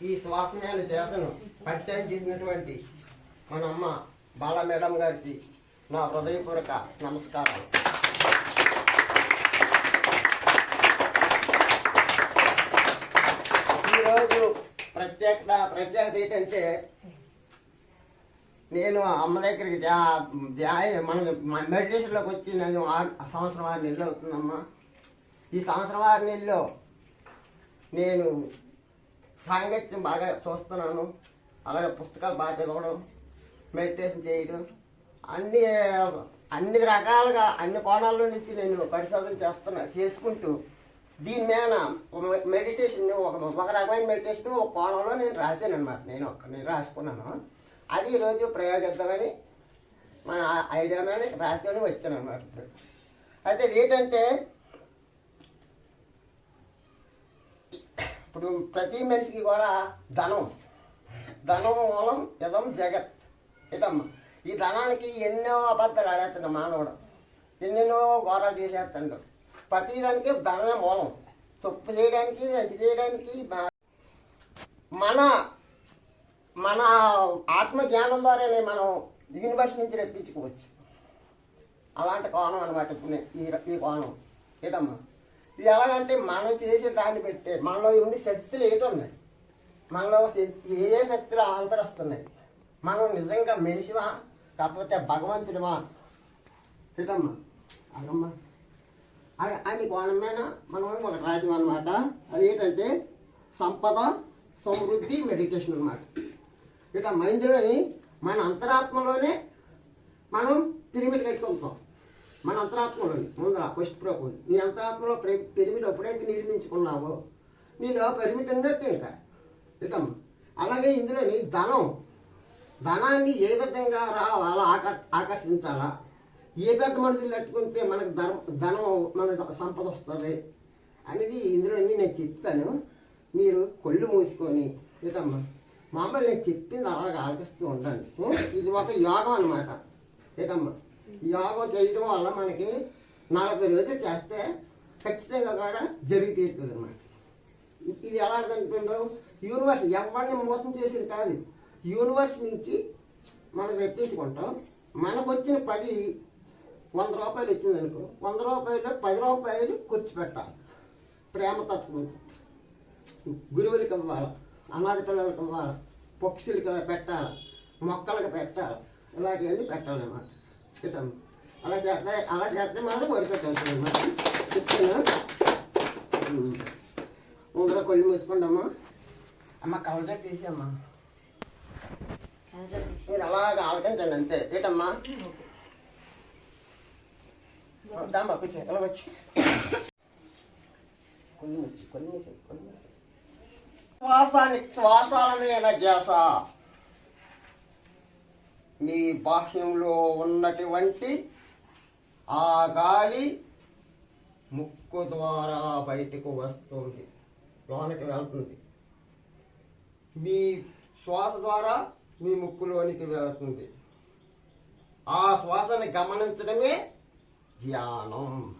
ఈ శ్వాసమైన చేసను పరిచయం చేసినటువంటి మన అమ్మ బాల మేడం గారికి నా హృదయపూర్వక నమస్కారం. ఈరోజు ప్రత్యేకత ప్రత్యేకత ఏంటంటే నేను అమ్మ దగ్గరికి జా మన మెడిటేషన్లోకి వచ్చి నేను సంవత్సరం ఆరు నెలలు అవుతుందమ్మా. ఈ సంవత్సరం ఆరు నెలలో నేను సాంగత్యం బాగా చూస్తున్నాను. అలాగే పుస్తకాలు బాగా చదవడం మెడిటేషన్ చేయడం అన్ని అన్ని రకాలుగా అన్ని కోణాల నుంచి నేను పరిశోధన చేస్తున్నా చేసుకుంటూ దీని మీద మెడిటేషన్ ఒక ఒక రకమైన మెడిటేషన్ ఒక కోణంలో నేను రాశాను అనమాట నేను ఒక నేను రాసుకున్నాను. అది ఈరోజు ప్రయోగిద్దామని మన ఐడియా మీద రాసుకొని వచ్చాను అనమాట అయితే ఏంటంటే ఇప్పుడు ప్రతి మనిషికి కూడా ధనం. ధనం మూలం ఇదం జగత్. ఇటమ్మ ఈ ధనానికి ఎన్నో అబద్ధాలు ఆడేస్తాడు మానవుడు. ఎన్నెన్నో ఘోరాలు చేసేస్తాడు. ప్రతి దానికి ధనమే మూలం. తప్పు చేయడానికి మంచి చేయడానికి మన మన ఆత్మ జ్ఞానం ద్వారానే మనం యూనివర్స్ నుంచి రప్పించుకోవచ్చు. అలాంటి కోణం అనమాట ఇప్పుడు ఈ ఈ కోణం. ఏటమ్మా ఇది ఎలాగంటే మనం చేసే దాన్ని పెట్టే మనలో ఉండి శక్తులు ఏటున్నాయి మనలో ఏ ఏ శక్తులు ఆంతరిస్తున్నాయి? మనం నిజంగా మనిషివా? కాకపోతే భగవంతుడివా? ఏటమ్మా? అదమ్మా అని అని కోణమైన మనం ఒక రాసాం అనమాట అది ఏంటంటే సంపద సమృద్ధి మెడిటేషన్ అనమాట ఇట్లా మైండ్లోని మన అంతరాత్మలోనే మనం పిరమిడ్ కట్టుకుంటాం మన అంతరాత్మలో ముందర ఫస్ట్ ప్రభు నీ అంతరాత్మలో ప్రె- ఎప్పుడైతే నిర్మించుకున్నావో నీలో పిరమిడ్ ఉన్నట్టు ఇంకా. ఇటమ్ అలాగే ఇందులోని ధనం. ధనాన్ని ఏ విధంగా రావాలా ఆక ఆకర్షించాలా? ఏ పెద్ద మనుషులు పెట్టుకుంటే మనకు ధనం ధనం మన సంపద వస్తుంది? అనేది ఇందులోని నేను చెప్తాను. మీరు కొళ్ళు మూసుకొని ఇటమ్మ మామూలు నేను చెప్పింది అలాగ ఆలకిస్తూ ఉండండి. ఇది ఒక యోగం అనమాట ఏటమ్మా యోగం చేయడం వల్ల మనకి నలభై రోజులు చేస్తే ఖచ్చితంగా కూడా జరిగి తీరుతుంది అనమాట ఇది ఎలా అనుకుంటున్నావు యూనివర్స్ ఎవరిని మోసం చేసేది కాదు. యూనివర్స్ నుంచి మనం పెట్టించుకుంటాం మనకు వచ్చిన పది వంద రూపాయలు వచ్చింది అనుకో వంద రూపాయలు పది రూపాయలు ఖర్చు పెట్టాలి. ప్రేమ తత్వం గురువులకి ఇవ్వాలి అనాథ పిల్లలకి ఇవ్వాలి పక్షులకి పెట్టాలి మొక్కలకి పెట్టాలి ఇలాంటివన్నీ పెట్టాలన్నమాట. పెట్టాము అలా చేస్తే అలా చేస్తే మాత్రం వరిపెట్టాల్సి అనమాట చెప్తాను. ముందర కొల్లి మూసుకుంటాము అమ్మ కవజట్ తీసేమ్మా మీరు అలాగ ఆలకించండి అంతే. ఏంటమ్మా? దామ్మా కూర్చో ఎలా వచ్చి. కొన్ని కొన్ని కొన్ని శ్వాసాన్ని శ్వాసాల మీద చేసా మీ బాహ్యంలో ఉన్నటువంటి ఆ గాలి ముక్కు ద్వారా బయటకు వస్తుంది. లోనికి వెళ్తుంది. మీ శ్వాస ద్వారా మీ ముక్కులోనికి వెళ్తుంది. ఆ శ్వాసని గమనించడమే ధ్యానం.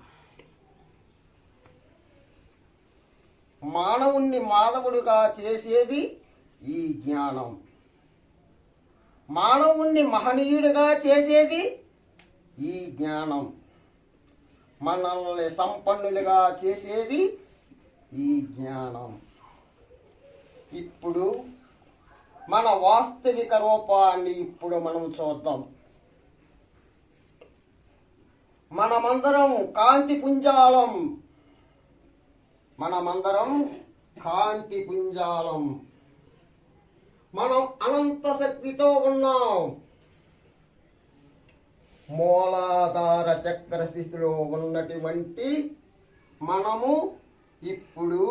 మానవుణ్ణి మానవుడుగా చేసేది ఈ జ్ఞానం మానవుణ్ణి మహనీయుడిగా చేసేది ఈ జ్ఞానం. మనల్ని సంపన్నులుగా చేసేది ఈ జ్ఞానం. ఇప్పుడు మన వాస్తవిక రూపాన్ని ఇప్పుడు మనం చూద్దాం. మనమందరం కాంతి పుంజాలం. మనమందరం కాంతి పుంజాలం. మనం అనంత శక్తితో ఉన్నాం. మూలాధార చక్ర స్థితిలో ఉన్నటువంటి మనము ఇప్పుడు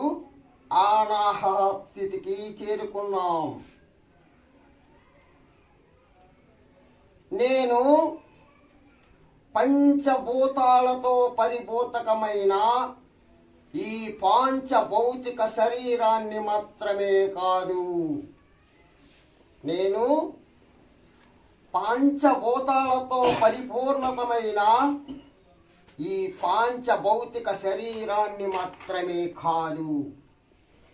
ఆనాహ స్థితికి చేరుకున్నాం. నేను పంచభూతాలతో పరిభూతకమైన ఈ పాంచభౌతిక శరీరాన్ని మాత్రమే కాదు. నేను పాంచభూతాలతో పరిపూర్ణమైన ఈ పాంచభౌతిక శరీరాన్ని మాత్రమే కాదు.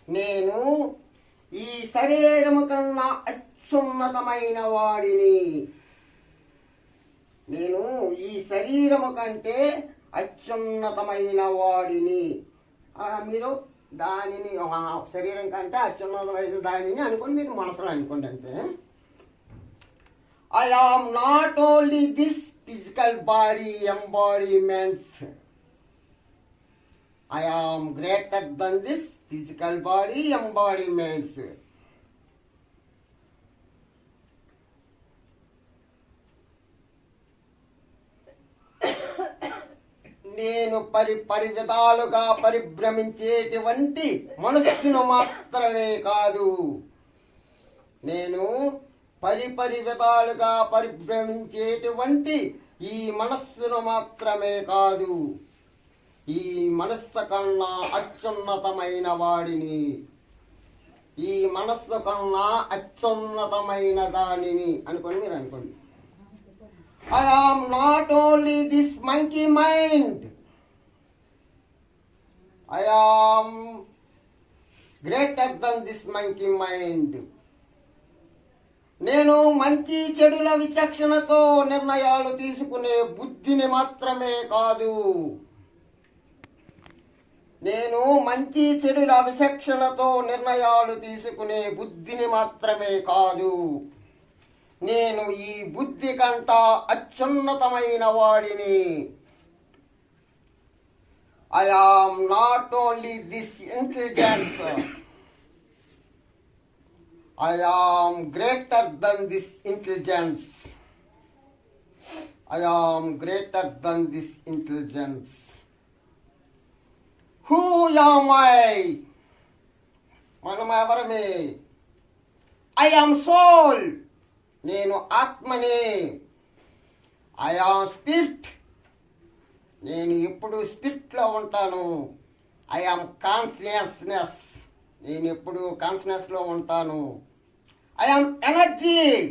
నేను ఈ శరీరము కన్నా అత్యున్నతమైన వాడిని. నేను ఈ శరీరము కంటే అత్యున్నతమైన వాడిని. మీరు దానిని శరీరం కంటే అత్యున్నతమైన దానిని అనుకోండి మీరు మనసులో అనుకోండి అంతే. I am not only this physical body embodiments I am greater than this physical body embodiments నేను పరి పరి విధాలుగా పరిభ్రమించేటువంటి మనస్సును మాత్రమే కాదు. నేను పరి పరి విధాలుగా పరిభ్రమించేటువంటి ఈ మనస్సును మాత్రమే కాదు. ఈ మనస్సు కన్నా అత్యున్నతమైన వాడిని. ఈ మనస్సు కన్నా అత్యున్నతమైన దానిని అనుకోండి మీరు అనుకోండి. I am not only this monkey mind I am greater than this monkey mind నేను మంచి చెడుల విచక్షణతో నిర్ణయాలు తీసుకునే బుద్ధిని మాత్రమే కాదు. నేను మంచి చెడుల విచక్షణతో నిర్ణయాలు తీసుకునే బుద్ధిని మాత్రమే కాదు. నేను ఈ బుద్ధి కంట అత్యున్నతమైన వాడిని. I am not only this intelligence I am greater than this intelligence I am greater than this intelligence who am I మనం ఎవరమే? ఐ ఆమ్ సోల్ నేను ఆత్మనే. ఐ ఆ స్పిరిట్ నేను ఎప్పుడు స్పిరిట్లో ఉంటాను. ఐ ఆమ్ కాన్షియస్నెస్ నేను ఎప్పుడు కాన్షియస్లో ఉంటాను. ఐ ఆమ్ ఎనర్జీ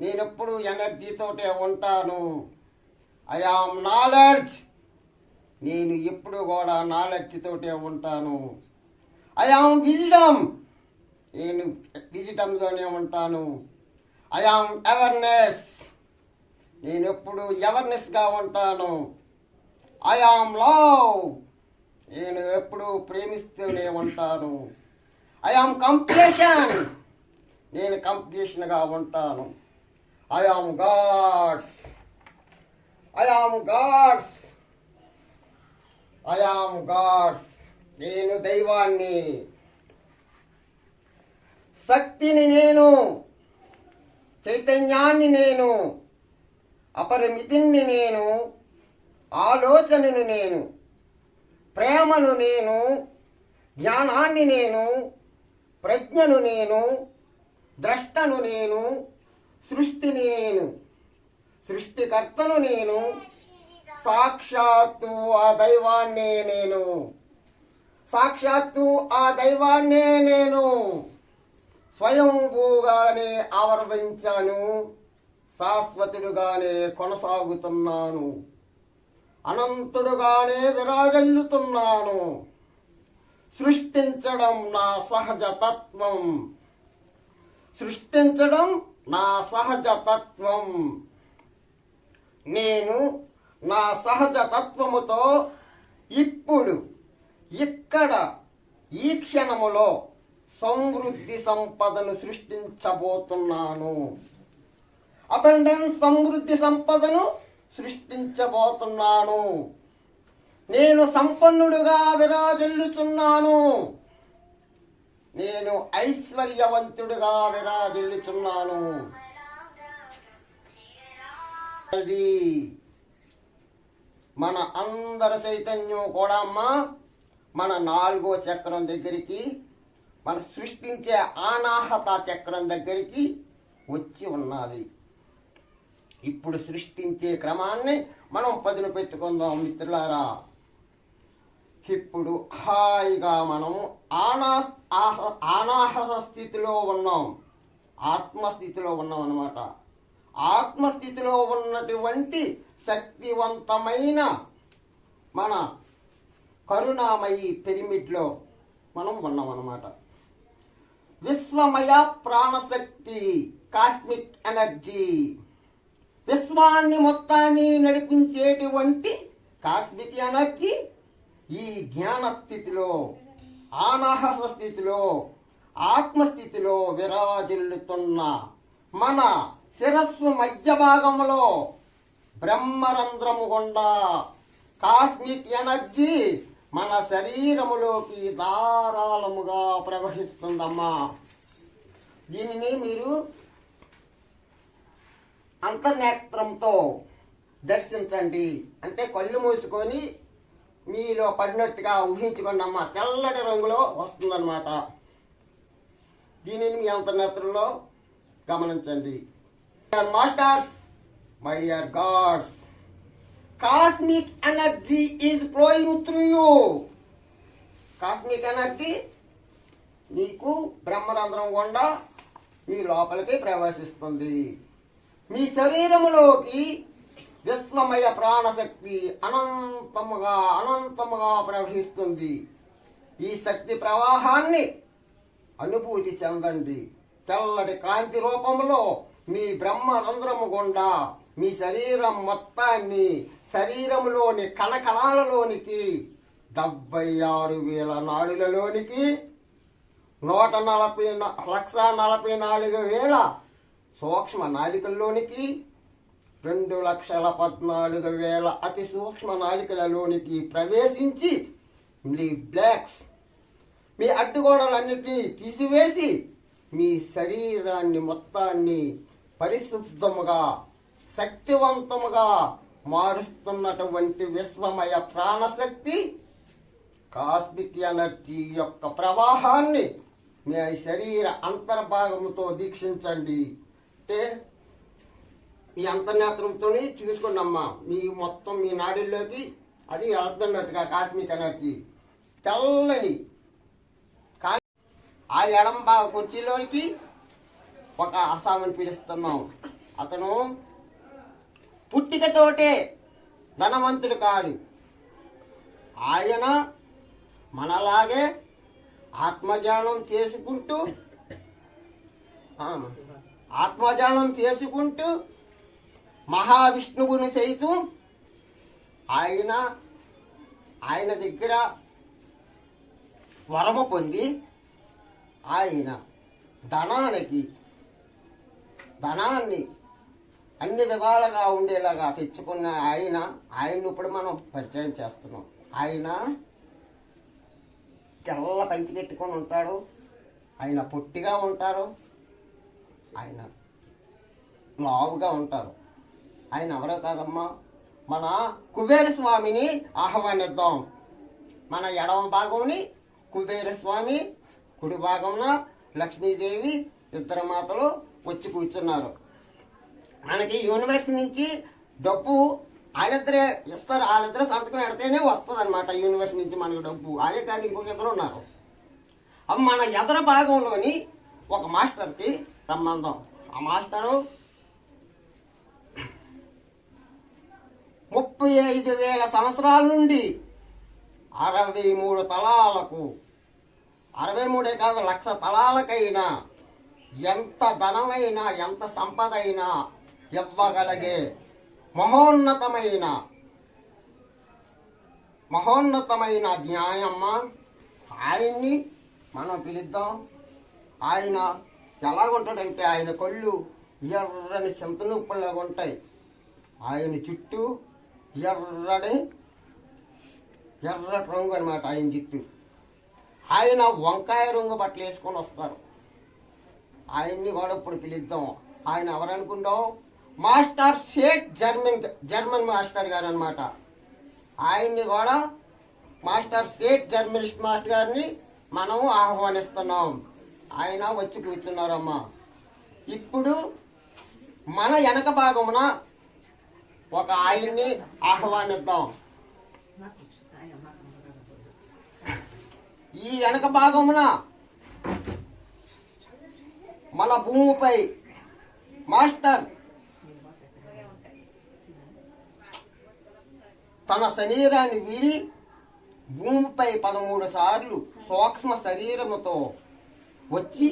నేను ఎప్పుడు ఎనర్జీతోటే ఉంటాను. ఐ ఆమ్ నాలెడ్జ్ నేను ఎప్పుడు కూడా నాలెడ్జ్తోటే ఉంటాను. ఐ ఆమ్ విజిటమ్ నేను విజిటంలోనే ఉంటాను. ఐ ఆమ్ అవేర్నెస్ నేను ఎప్పుడు అవేర్నెస్గా ఉంటాను. ఐ ఆమ్ లవ్ నేను ఎప్పుడు ప్రేమిస్తూనే ఉంటాను. ఐ ఆమ్ కంప్లీషన్ నేను కంప్లీషన్గా ఉంటాను. I am gods I am gods I am gods నేను దైవాన్ని. శక్తిని నేను చైతన్యాన్ని నేను అపరిమితిని నేను ఆలోచనను నేను ప్రేమను నేను జ్ఞానాన్ని నేను ప్రజ్ఞను నేను ద్రష్టను నేను సృష్టిని నేను సృష్టికర్తను నేను సాక్షాత్తు ఆ దైవాన్నే నేను సాక్షాత్తు ఆ దైవాన్నే నేను. స్వయంభూగానే ఆవర్భించాను శాశ్వతుడుగానే కొనసాగుతున్నాను. అనంతుడుగానే విరాగల్లుతున్నాను సృష్టించడం నా సహజ తత్వం సృష్టించడం నా సహజ తత్వం నేను నా సహజ తత్వముతో ఇప్పుడు ఇక్కడ ఈ క్షణములో సమృద్ధి సంపదను సృష్టించబోతున్నాను. అబండెన్స్ సమృద్ధి సంపదను సృష్టించబోతున్నాను. నేను సంపన్నుడుగా విరాజిల్లుచున్నాను. నేను ఐశ్వర్యవంతుడుగా విరాజిల్లుచున్నాను. అది మన అందరి చైతన్యం కూడా అమ్మా మన నాలుగో చక్రం దగ్గరికి మన సృష్టించే ఆనాహత చక్రం దగ్గరికి వచ్చి ఉన్నది. ఇప్పుడు సృష్టించే క్రమాన్ని మనం పదును పెట్టుకుందాం మిత్రులారా. ఇప్పుడు హాయిగా మనం ఆనా ఆహ- ఆనాహత స్థితిలో ఉన్నాం. ఆత్మస్థితిలో ఉన్నాం అన్నమాట ఆత్మస్థితిలో ఉన్నటువంటి శక్తివంతమైన మన కరుణామయి పిరమిడ్లో మనం ఉన్నాం అన్నమాట విశ్వమయ ప్రాణశక్తి కాస్మిక్ ఎనర్జీ. విశ్వాన్ని మొత్తాన్ని నడిపించేటువంటి కాస్మిక్ ఎనర్జీ ఈ జ్ఞాన స్థితిలో ఆనాహస స్థితిలో ఆత్మస్థితిలో విరాజిల్లుతున్న మన శిరస్సు మధ్య భాగంలో బ్రహ్మరంధ్రము గుండా కాస్మిక్ ఎనర్జీ మన శరీరములోకి ధారాళముగా ప్రవహిస్తుందమ్మా. దీనిని మీరు అంతర్నేత్రంతో దర్శించండి. అంటే కళ్ళు మూసుకొని మీలో పడినట్టుగా ఊహించుకోండి అమ్మా. తెల్లటి రంగులో వస్తుందన్నమాట. దీనిని మీ అంతర్నేత్రంలో గమనించండి. Masters my dear gods cosmic energy is flowing through you cosmic energy నీకు బ్రహ్మరంధ్రం గుండా మీ లోపలికి ప్రవేశిస్తుంది. మీ శరీరములోకి విశ్వమయ ప్రాణశక్తి అనంతముగా అనంతముగా ప్రవహిస్తుంది. ఈ శక్తి ప్రవాహాన్ని అనుభూతి చెందండి. తెల్లటి కాంతి రూపంలో మీ బ్రహ్మ రంధ్రము గుండా మీ శరీరం మొత్తాన్ని శరీరంలోని కణకణాలలోనికి డెబ్బై ఆరు వేల నాడులలోనికి నూట నలభై న- లక్ష నలభై నాలుగు వేల సూక్ష్మ నాలికల్లోనికి రెండు లక్షల పద్నాలుగు వేల అతి సూక్ష్మ నాలికలలోనికి ప్రవేశించి మీ బ్లాక్స్ మీ అడ్డుగోడలన్నిటినీ తీసివేసి మీ శరీరాన్ని మొత్తాన్ని పరిశుద్ధముగా శక్తివంతముగా మారుస్తున్నటువంటి విశ్వమయ ప్రాణశక్తి కాస్మిక్ ఎనర్జీ యొక్క ప్రవాహాన్ని మీ శరీర అంతర్భాగముతో దీక్షించండి. అంటే మీ అంతర్నేత్రంతో చూసుకోండి అమ్మా మీ మొత్తం మీ నాడుల్లోకి అది వెళ్తున్నట్టుగా కాస్మిక్ ఎనర్జీ. తెల్లని ఆ ఎడం భాగ కుర్చీలోనికి ఒక అసామని పిలుస్తున్నాం. అతను పుట్టికతోటే ధనవంతుడు కాదు. ఆయన మనలాగే ఆత్మజానం చేసుకుంటూ ఆత్మజానం చేసుకుంటూ మహావిష్ణువుని సైతం ఆయన ఆయన దగ్గర వరము పొంది ఆయన ధనానికి ధనాన్ని అన్ని విధాలుగా ఉండేలాగా తెచ్చుకున్న ఆయన ఆయన ఇప్పుడు మనం పరిచయం చేస్తున్నాం. ఆయన తెల్ల పంచి పెట్టుకొని ఉంటాడు. ఆయన పొట్టిగా ఉంటారు. ఆయన లావుగా ఉంటారు. ఆయన ఎవరో కాదమ్మా? మన కుబేర స్వామిని ఆహ్వానిద్దాం. మన ఎడమ భాగంని కుబేర స్వామి కుడి భాగంలో లక్ష్మీదేవి ఇద్దరు మాతలు వచ్చి కూర్చున్నారు. మనకి యూనివర్స్ నుంచి డబ్బు వాళ్ళిద్దరే ఇస్తారు వాళ్ళిద్దరే సంతకం పెడితేనే వస్తుంది అనమాట యూనివర్స్ నుంచి మనకు డబ్బు. వాళ్ళే కాదు ఇంకొక ఇద్దరు ఉన్నారు. అవి మన ఎదర భాగంలోని ఒక మాస్టర్కి సంబంధం. ఆ మాస్టరు ముప్పై ఐదు వేల సంవత్సరాల నుండి అరవై మూడు తలాలకు అరవై మూడే కాదు లక్ష తలాలకైనా ఎంత ధనమైనా ఎంత సంపద అయినా ఇవ్వగలిగే మహోన్నతమైన మహోన్నతమైన న్యాయమ్మ ఆయన్ని మనం పిలుద్దాం. ఆయన ఎలాగుంటాడంటే ఆయన కళ్ళు ఎర్రని చింతనుప్పులాగా ఉంటాయి ఆయన చుట్టూ ఎర్రని ఎర్రటి రంగు అనమాట ఆయన చుట్టూ ఆయన వంకాయ రంగు బట్టలు వేసుకొని వస్తారు. ఆయన్ని కూడా ఇప్పుడు పిలుద్దాం. ఆయన ఎవరనుకుంటాం మాస్టర్ షేట్ జర్మన్ జర్మన్ మాస్టర్ గారు అనమాట ఆయన్ని కూడా మాస్టర్ షేట్ జర్మనిస్ట్ మాస్టర్ గారిని మనము ఆహ్వానిస్తున్నాం. ఆయన వచ్చి కూర్చున్నారమ్మా. ఇప్పుడు మన వెనక భాగమున ఒక ఆయన్ని ఆహ్వానిద్దాం. ఈ వెనక భాగమున మన భూమిపై మాస్టర్ తన శరీరాన్ని వీడి భూమిపై పదమూడు సార్లు సూక్ష్మ శరీరముతో వచ్చి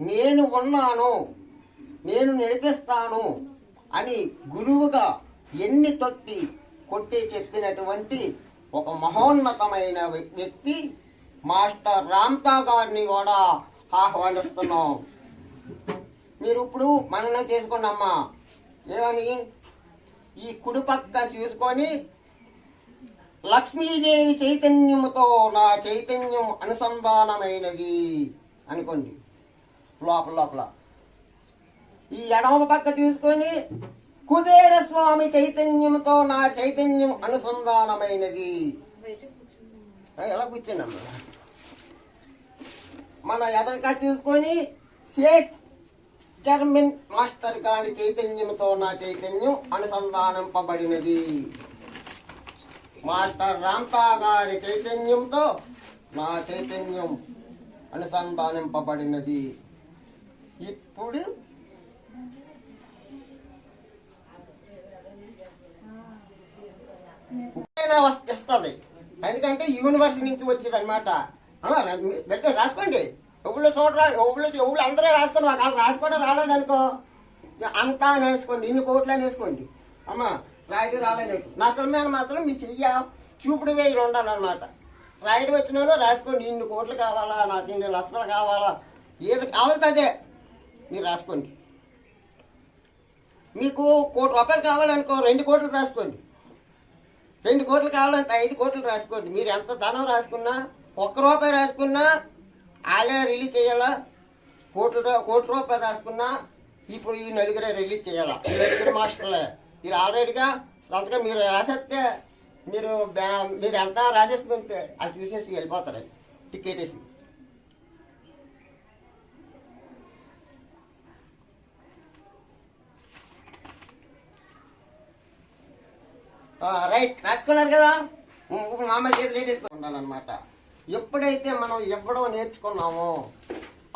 నేను ఉన్నాను నేను నడిపిస్తాను అని గురువుగా ఎన్ని తొట్టి కొట్టి చెప్పినటువంటి ఒక మహోన్నతమైన వ్యక్తి మాస్టర్ రామ్తా గారిని కూడా ఆహ్వానిస్తున్నాం. మీరు ఇప్పుడు మననం చేసుకోండి అమ్మా ఏమని? ఈ కుడి పక్క చూసుకొని లక్ష్మీదేవి చైతన్యముతో నా చైతన్యం అనుసంధానమైనది అనుకోండి. లోపల లోపల. ఈ ఎడమ పక్క తీసుకొని కుబేర స్వామి చైతన్యంతో నా చైతన్యం అనుసంధానమైనది. ఎలా కూర్చుండమ్మా మన ఎదరికా తీసుకొని సేట్ జర్మిన్ మాస్టర్ గారి చైతన్యంతో నా చైతన్యం అనుసంధానింపబడినది. మాస్టర్ రాంతా గారి చైతన్యంతో నా చైతన్యం అనుసంధానింపబడినది. ఇప్పుడు ఇస్తుంది ఎందుకంటే యూనివర్సిటీ నుంచి వచ్చేది అనమాట బెట్ట రాసుకోండి. ఒళ్ళు చూడరా ఒళ్ళు ఒళ్ళు అందరూ రాసుకోండి వాళ్ళు రాసుకోవడం రాలేదనుకో అంతా నేర్చుకోండి ఇన్ని కోట్లు నేర్చుకోండి. అమ్మ రాయుడు రాలేదు నా మీద మాత్రం మీ చెయ్య చూపుడు వేయి ఉండాలన్నమాట రాయుడు వచ్చిన వాళ్ళు రాసుకోండి ఇన్ని కోట్లు కావాలా నాకు ఇన్ని లక్షలు కావాలా. ఏది కావాలి అదే మీరు రాసుకోండి. మీకు కోటి రూపాయలు కావాలనుకో రెండు కోట్లు రాసుకోండి. రెండు కోట్లు కావాలంటే ఐదు కోట్లు రాసుకోండి. మీరు ఎంత ధనం రాసుకున్నా ఒక్క రూపాయి రాసుకున్నా వాళ్ళే రిలీజ్ చేయాలా? కోట్ల కోటి రూపాయలు రాసుకున్నా ఇప్పుడు ఈ నలుగురే రిలీజ్ చేయాలా? ఈ నలుగురు మాస్టర్లే. మీరు ఆల్రెడీగా సంతకం మీరు రాసేస్తే మీరు బ్యా- మీరు ఎంత రాసేసుకుంటే అది చూసేసి వెళ్ళిపోతారండి టికెట్ వేసి. రైట్ రాసుకున్నారు కదా? ఇప్పుడు మా అమ్మాయి చేతి లేట్ ఉండాలన్నమాట. ఎప్పుడైతే మనం ఇవ్వడం నేర్చుకున్నామో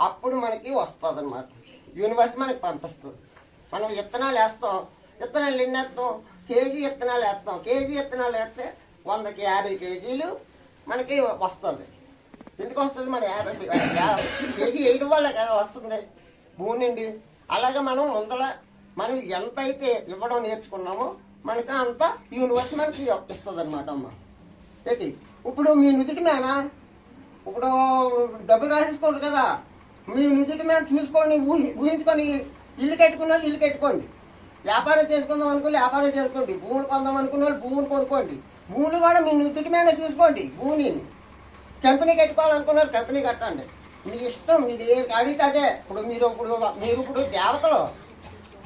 అప్పుడు మనకి వస్తుంది అనమాట యూనివర్సిటీ మనకి పంపిస్తుంది. మనం విత్తనాలు వేస్తాం. విత్తనాలు ఎన్ని వేస్తాం? కేజీ విత్తనాలు వేస్తాం. కేజీ విత్తనాలు వేస్తే వందకి యాభై కేజీలు మనకి వస్తుంది. ఎందుకు వస్తుంది? మన యాభై కేజీ వేయడం వల్ల కదా వస్తుంది. భూమి నుండి అలాగే మనం ముందర మనం ఎంత అయితే ఇవ్వడం నేర్చుకున్నామో మనకి అంత యూనివర్స్ మనకి ఇస్తుంది అనమాట అమ్మ. ఏంటి? ఇప్పుడు మీ నుదుటి మీద ఇప్పుడు డబ్బులు రాసేసుకోండి కదా. మీ నుదుటి మీద చూసుకొని ఊహి ఊహించుకొని ఇల్లు కట్టుకున్న వాళ్ళు ఇల్లు కట్టుకోండి. వ్యాపారం చేసుకుందాం అనుకుని వ్యాపారం చేసుకోండి. భూములు కొందాం అనుకున్న వాళ్ళు భూములు కొనుక్కోండి. భూములు కూడా మీ నిధుడి మీద చూసుకోండి. భూమిని. కంపెనీ కట్టుకోవాలనుకున్నారు కంపెనీ కట్టండి. మీ ఇష్టం మీది ఏది అడిగితే అదే. ఇప్పుడు మీరు ఇప్పుడు మీరు ఇప్పుడు దేవతలు.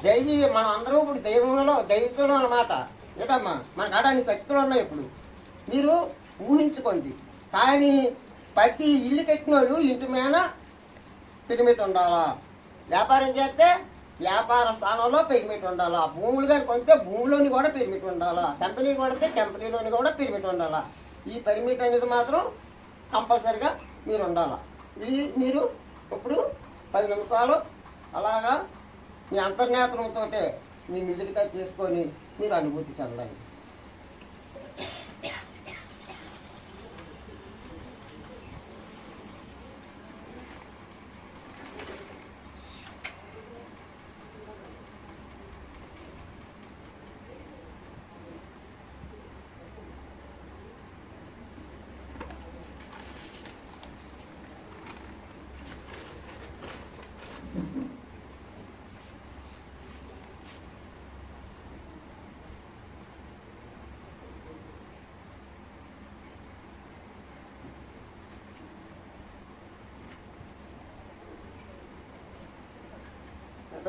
దైవీ మనం అందరం ఇప్పుడు దైవంలో దైవతలు అనమాట ఏటమ్మా? మన కాడ అన్ని శక్తులు ఉన్నాయి ఇప్పుడు. మీరు ఊహించుకోండి. కానీ ప్రతి ఇల్లు కట్టిన వాళ్ళు ఇంటి మీద పిరిమిట్ ఉండాలా? వ్యాపారం చేస్తే వ్యాపార స్థానంలో పిరిమిట్ ఉండాలా? భూములు కానీ కొంటే భూమిలోని కూడా పిరిమిట్ ఉండాలా? కంపెనీ కొడితే కంపెనీలోని కూడా పిరిమిట్ ఉండాలా? ఈ పరిమిట్ అనేది మాత్రం కంపల్సరిగా మీరు ఉండాలా? ఇది మీరు ఇప్పుడు పది నిమిషాలు అలాగా మీ అంతర్నేత్రంతో మీ మిదిరిగా చేసుకొని మీరు అనుభూతి చెందండి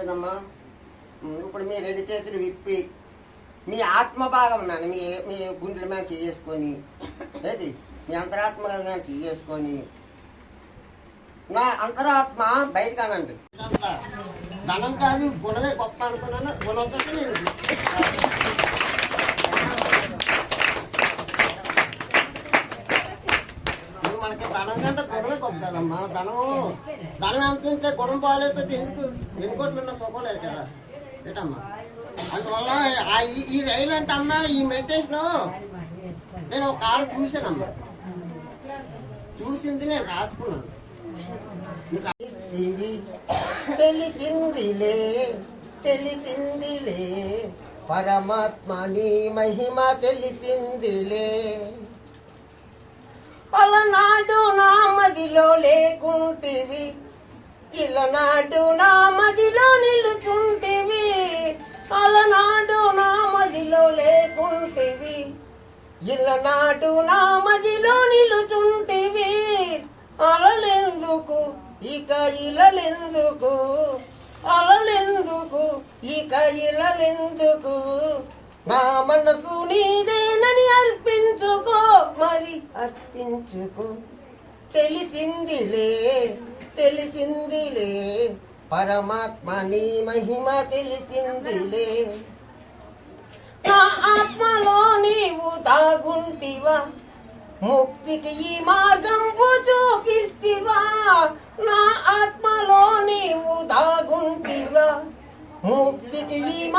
అయిపోయిందమ్మా ఇప్పుడు మీ రెండు చేతులు విప్పి మీ ఆత్మ భాగం మీద మీ మీ గుండెల మీద చేసుకొని ఏంటి? మీ అంతరాత్మ మీద చేసుకొని నా అంతరాత్మ బయట కానండి ధనం కాదు గుణమే గొప్ప అనుకున్నాను. గుణం కంటే నేను నువ్వు మనకి ధనం కంటే కదమ్మా ధనం ధనం ఎంత ఉంటే గుణం బాగాలేకపోతే ఎందుకు? ఎన్ని కోట్లు ఉన్న కదా. ఏటమ్మా? అందువల్ల ఈ- రైలు అంటే అమ్మా ఈ మెడిటేషన్ నేను ఒక ఆడ చూశానమ్మా. చూసింది నేను రాసుకున్నాను. తెలిసిందిలే తెలిసిందిలే. పరమాత్మ నీ మహిమ తెలిసిందిలే. అలనాడు నా మదిలో లేకుంటివి. ఇలనాడు నా మదిలో నిలుచుంటివి. అలనాడు నా మదిలో లేకుంటివి. ఇలనాడు నా మదిలో నిలుచుంటివి. అలలెందుకు? ఇక ఇలలెందుకు? అలలెందుకు? ఇక ఇలలెందుకు? నా మనసు నీదేనని అర్పించుకో మరి అర్పించుకో. తెలిసిందిలే తెలిసిందిలే. పరమాత్మ నీ మహిమ తెలిసిందిలే. నా ఆత్మలో నీవు తాగుంటివా? ముక్తికి ఈ మార్గం చూపిస్తివా నా ఆత్మలో నీవు దాగుంటివా ముక్తికి ఈ